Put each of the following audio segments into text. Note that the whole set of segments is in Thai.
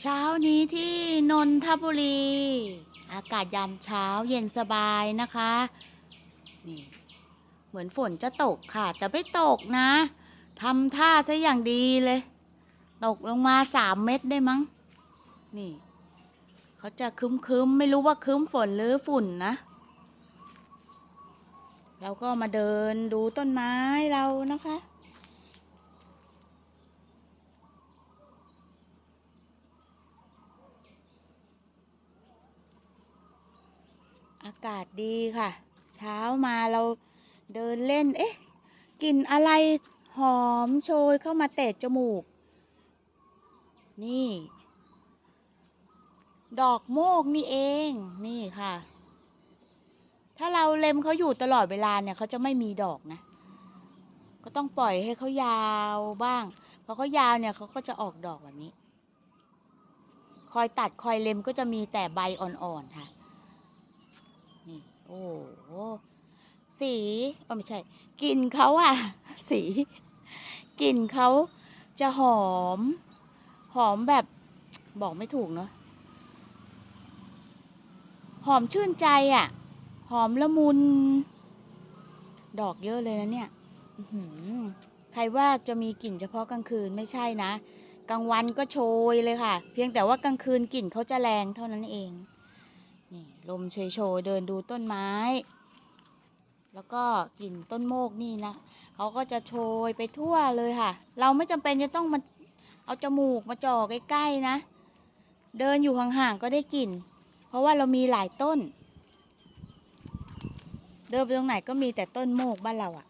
เช้านี้ที่นนทบุรี อากาศยามเช้าเย็นสบายนะคะนี่เหมือนฝนจะตกค่ะ แต่ไม่ตกนะทำท่าซะอย่างดีเลย ตกลงมาสามเม็ดได้มั้ง นี่เขาจะคึมคึมไม่รู้ว่าคึมฝนหรือฝุ่นนะเราก็มาเดินดูต้นไม้เรานะคะ อากาศดีค่ะ เช้ามาเราเดินเล่น เอ๊ะกลิ่นอะไรหอมโชยเข้ามาเตะจมูก นี่ ดอกโมกนี่เอง นี่ค่ะ ถ้าเราเล็มเขาอยู่ตลอดเวลาเนี่ยเขาจะไม่มีดอกนะ ก็ต้องปล่อยให้เขายาวบ้างพอเขายาวเนี่ยเขาก็จะออกดอกแบบนี้ คอยตัดคอยเล็มก็จะมีแต่ใบอ่อนๆค่ะ โอ้โหสีเออไม่ใช่กลิ่นเขาอะสีกลิ่นเขาจะหอม หอมแบบบอกไม่ถูกเนาะหอมชื่นใจอะหอมละมุน ดอกเยอะเลยนะเนี่ยใครว่าจะมีกลิ่นเฉพาะกลางคืนไม่ใช่นะ กลางวันก็โชยเลยค่ะ เพียงแต่ว่ากลางคืนกลิ่นเขาจะแรงเท่านั้นเอง นี่ลมโชยๆเดินดูต้นไม้ แล้วก็กลิ่นต้นโมกนี่นะเขาก็จะโชยไปทั่วเลยค่ะ เราไม่จำเป็นจะต้องมาเอาจมูกมาจ่อใกล้ๆนะ เดินอยู่ห่างๆก็ได้กลิ่น เพราะว่าเรามีหลายต้น เดินไปตรงไหนก็มีแต่ต้นโมกบ้านเราอะ่ะ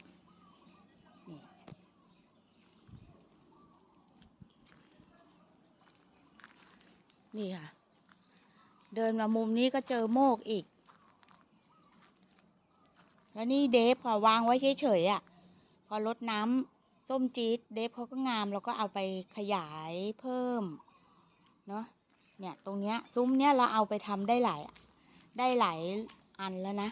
นี่ค่ะ เดินมามุมนี้ก็เจอโมกอีก แล้วนี่เดฟค่ะวางไว้เฉยๆอะ่ะ พอลดน้ำส้มจี๊ดเดฟเขาก็งามเราก็เอาไปขยายเพิ่ม เนาะเนี่ยตรงเนี้ยซุ้มเนี้ยเราเอาไปทำได้หลาย ได้หลายอันแล้วนะ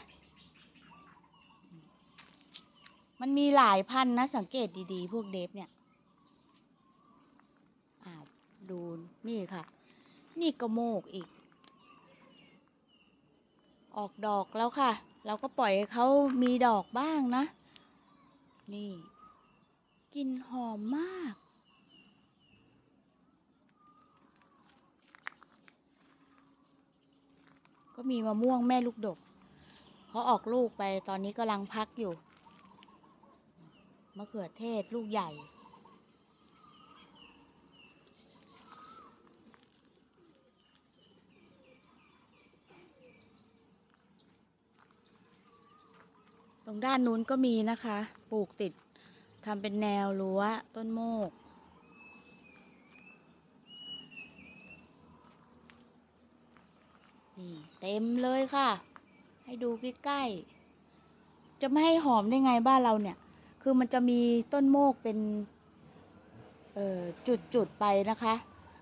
มันมีหลายพันนะสังเกตดีๆ พวกเดฟเนี่ยอ้าวดูนี่ค่ะ นี่ก็โมกอีก ออกดอกแล้วค่ะ เราก็ปล่อยให้เขามีดอกบ้างนะ นี่กลิ่นหอมมาก ก็มีมะม่วงแม่ลูกดกเขาออกลูกไปตอนนี้กำลังพักอยู่ มะเขือเทศลูกใหญ่ ตรงด้านนู้นก็มีนะคะ ปลูกติดทำเป็นแนวรั้วต้นโมก นี่เต็มเลยค่ะ ให้ดูใกล้ๆ จะไม่ให้หอมได้ไงบ้านเราเนี่ย คือมันจะมีต้นโมกเป็นเอ่อจุดๆไปนะคะ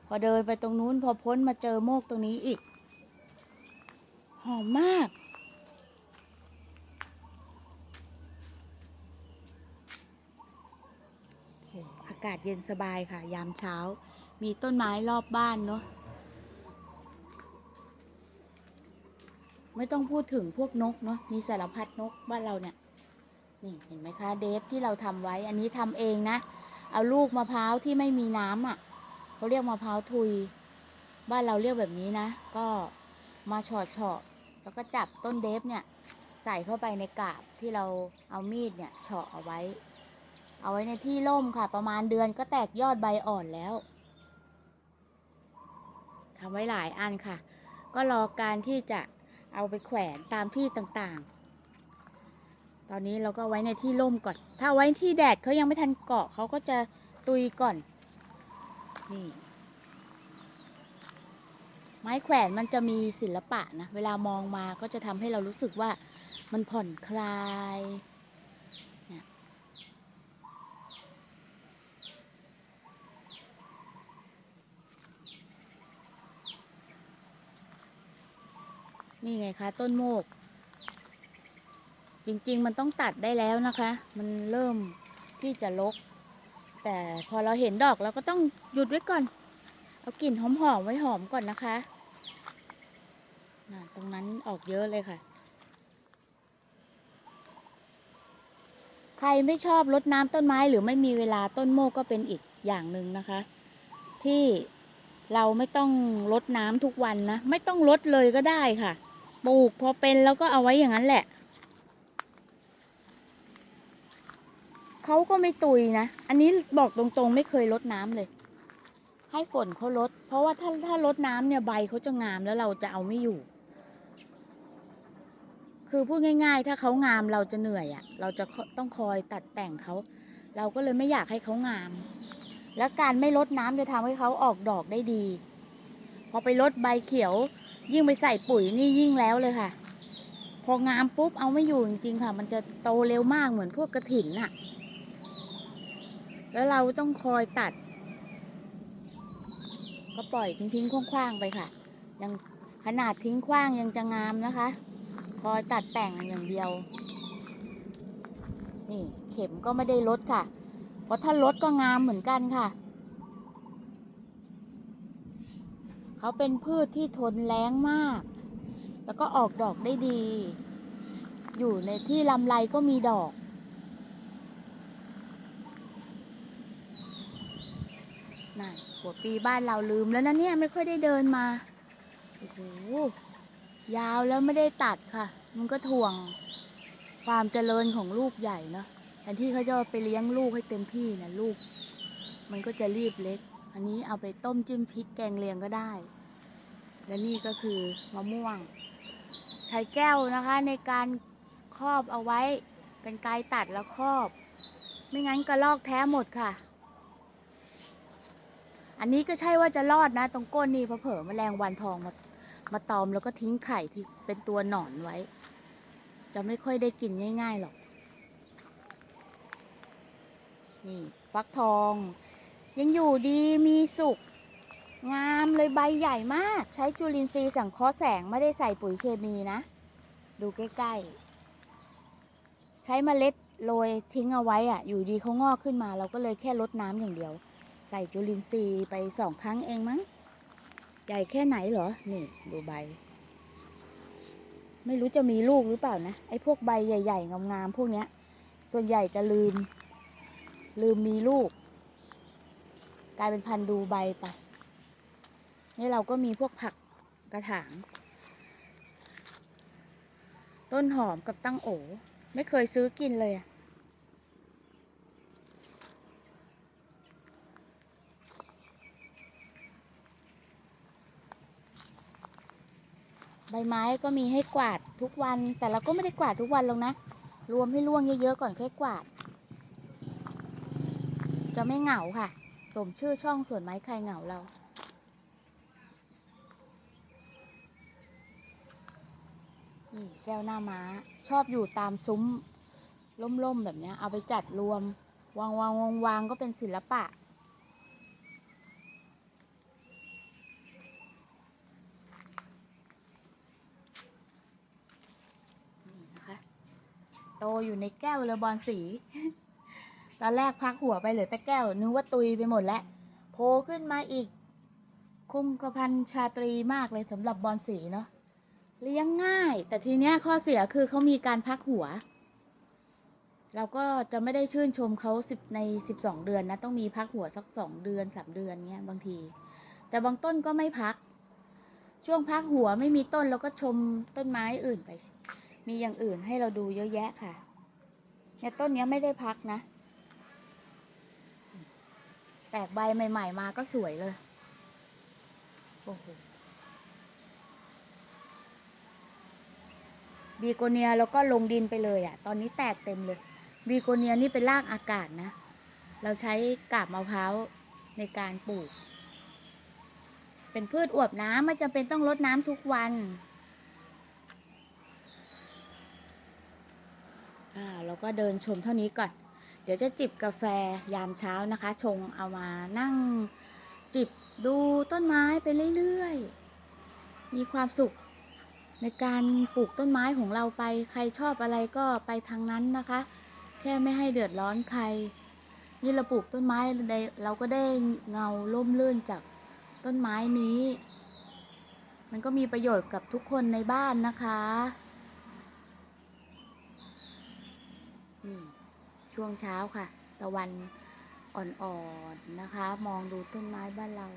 พอเดินไปตรงนู้นพอพ้นมาเจอโมกตรงนี้อีก หอมมาก โอ้อากาศเย็นสบายค่ะ ยามเช้า มีต้นไม้รอบบ้านเนาะไม่ต้องพูดถึงพวกนกเนาะมีสารพัดนกบ้านเราเนี่ย นี่เห็นไหมคะเดฟที่เราทำไว้ อันนี้ทำเองนะ เอาลูกมะพร้าวที่ไม่มีน้ำอะเขาเรียกมะพร้าวทุย บ้านเราเรียกแบบนี้นะ ก็มาเฉาะเฉาะแล้วก็จับต้นเดฟเนี่ย ใส่เข้าไปในกาบที่เราเอามีดเนี่ยเฉาะเอาไว้ เอาไว้ในที่ร่มค่ะ ประมาณเดือนก็แตกยอดใบอ่อนแล้วทำไว้หลายอันค่ะ ก็รอการที่จะเอาไปแขวนตามที่ต่างๆ ตอนนี้เราก็ไว้ในที่ร่มก่อน ถ้าไว้ที่แดดเขายังไม่ทันเกาะเขาก็จะตุยก่อน นี่ไม้แขวนมันจะมีศิลปะนะ เวลามองมาก็จะทำให้เรารู้สึกว่ามันผ่อนคลาย นี่ไงคะต้นโมก จริงๆ มันต้องตัดได้แล้วนะคะ มันเริ่มที่จะลก แต่พอเราเห็นดอกเราก็ต้องหยุดไว้ก่อน เอากลิ่นหอมๆไว้หอมก่อนนะคะน่ตรงนั้นออกเยอะเลยค่ะ ใครไม่ชอบรดน้ำต้นไม้หรือไม่มีเวลาต้นโมกก็เป็นอีกอย่างหนึ่งนะคะ ที่เราไม่ต้องรดน้ำทุกวันนะ ไม่ต้องรดเลยก็ได้ค่ะ ปลูกพอเป็นแล้วก็เอาไว้อย่างนั้นแหละ เขาก็ไม่ตุยนะ อันนี้บอกตรงๆ ไม่เคยรดน้ำเลย ให้ฝนเขาลด เพราะว่าถ้าถ้ารดน้ำเนี่ยใบเขาจะงามแล้วเราจะเอาไม่อยู่ คือพูดง่าย ๆ ถ้าเขางามเราจะเหนื่อยอะ่ะ เราจะต้องคอยตัดแต่งเขา เราก็เลยไม่อยากให้เขางาม แล้วการไม่ลดน้ำจะทำให้เขาออกดอกได้ดี พอไปลดใบเขียว ยิ่งไปใส่ปุ๋ยนี่ยิ่งแล้วเลยค่ะ พองามปุ๊บเอาไม่อยู่จริงๆค่ะ มันจะโตเร็วมากเหมือนพวกกระถินน่ะ แล้วเราต้องคอยตัด ก็ปล่อยทิ้งๆคว้างๆไปค่ะ ยังขนาดทิ้งขว้างยังจะงามนะคะ คอยตัดแต่งอย่างเดียว นี่เข็มก็ไม่ได้ลดค่ะ เพราะถ้าลดก็งามเหมือนกันค่ะ เขาเป็นพืชที่ทนแล้งมาก แล้วก็ออกดอกได้ดี อยู่ในที่ลำไรก็มีดอกนั่นหัวปีบ้านเราลืมแล้วนะเนี่ยไม่ค่อยได้เดินมา โอ้โห ยาวแล้วไม่ได้ตัดค่ะ มันก็ถ่วงความเจริญของลูกใหญ่เนอะแทนที่เขาจะไปเลี้ยงลูกให้เต็มที่นะลูก มันก็จะรีบเล็ก อันนี้เอาไปต้มจิ้มพริกแกงเลียงก็ได้ และนี่ก็คือมะม่วง ใช้แก้วนะคะในการครอบเอาไว้กันไกรตัดแล้วครอบ ไม่งั้นกระลอกแท้หมดค่ะ อันนี้ก็ใช่ว่าจะรอดนะ ตรงก้นนี่เพราะเผลอแมลงวันทองมามาตอมแล้วก็ทิ้งไข่ที่เป็นตัวหนอนไว้ จะไม่ค่อยได้กินง่าย ๆ หรอก นี่ ฟักทอง ยังอยู่ดีมีสุก งามเลยใบใหญ่มาก ใช้จุลินทรีย์สังเคราะห์แสงไม่ได้ใส่ปุ๋ยเคมีนะ ดูใกล้ๆ ใช้เมล็ดโรยทิ้งเอาไว้อะอยู่ดีเขางอกขึ้นมา เราก็เลยแค่ลดน้ำอย่างเดียว ใส่จุลินทรีย์ไปสองครั้งเองมั้ง ใหญ่แค่ไหนเหรอ นี่ ดูใบ ไม่รู้จะมีลูกหรือเปล่านะ ไอ้พวกใบใหญ่ ๆ งามๆพวกเนี้ย ส่วนใหญ่จะลืม ลืมมีลูก กลายเป็นพันธุ์ดูใบไป นี่เราก็มีพวกผักกระถาง ต้นหอมกับตั้งโอ ไม่เคยซื้อกินเลยอะใบไม้ก็มีให้กวาดทุกวัน แต่เราก็ไม่ได้กวาดทุกวันหรอกนะ รวมให้ร่วงเยอะๆก่อนค่อยกวาด จะไม่เหงาค่ะ สมชื่อช่องสวนไม้ใครเหงาเรา นี่แก้วหน้าม้า ชอบอยู่ตามซุ้ม ล่มๆ แบบนี้เอาไปจัดรวม วางวางวางวางก็เป็นศิลปะ นี่นะคะ โตอยู่ในแก้วเลยบอลสี ตอนแรกพักหัวไปเหลือแต่แก้ว นึกว่าตุยไปหมดแล้วโผล่ขึ้นมาอีก คงกระพันชาตรีมากเลยสำหรับบอลสีเนาะเลี้ยงง่าย แต่ทีเนี้ยข้อเสียคือเขามีการพักหัว เราก็จะไม่ได้ชื่นชมเขาสิบในสิบสองเดือนนะ ต้องมีพักหัวสักสองเดือนสามเดือนเนี้ยบางที แต่บางต้นก็ไม่พัก ช่วงพักหัวไม่มีต้นเราก็ชมต้นไม้อื่นไป มีอย่างอื่นให้เราดูเยอะแยะค่ะเนี่ยต้นเนี้ยไม่ได้พักนะ แตกใบใหม่ ๆ มาก็สวยเลย โอ้โหบีโกเนียแล้วก็ลงดินไปเลยอะ่ะ ตอนนี้แตกเต็มเลยบีโกเนียนี่เป็นรากอากาศนะ เราใช้กาบมะพร้าวในการปลูก เป็นพืชอวบน้ำไม่จำเป็นต้องรดน้ำทุกวัน อ่าเราก็เดินชมเท่านี้ก่อน เดี๋ยวจะจิบกาแฟยามเช้านะคะ ชงเอามานั่งจิบดูต้นไม้ไปเรื่อยๆ มีความสุขในการปลูกต้นไม้ของเราไปใครชอบอะไรก็ไปทางนั้นนะคะ แค่ไม่ให้เดือดร้อนใครนี่เราปลูกต้นไม้ได้เราก็ได้เงาล่มลื่นจากต้นไม้นี้ มันก็มีประโยชน์กับทุกคนในบ้านนะคะนี่ ช่วงเช้าค่ะ ตะวันอ่อนๆนะคะ มองดูต้นไม้บ้านเรา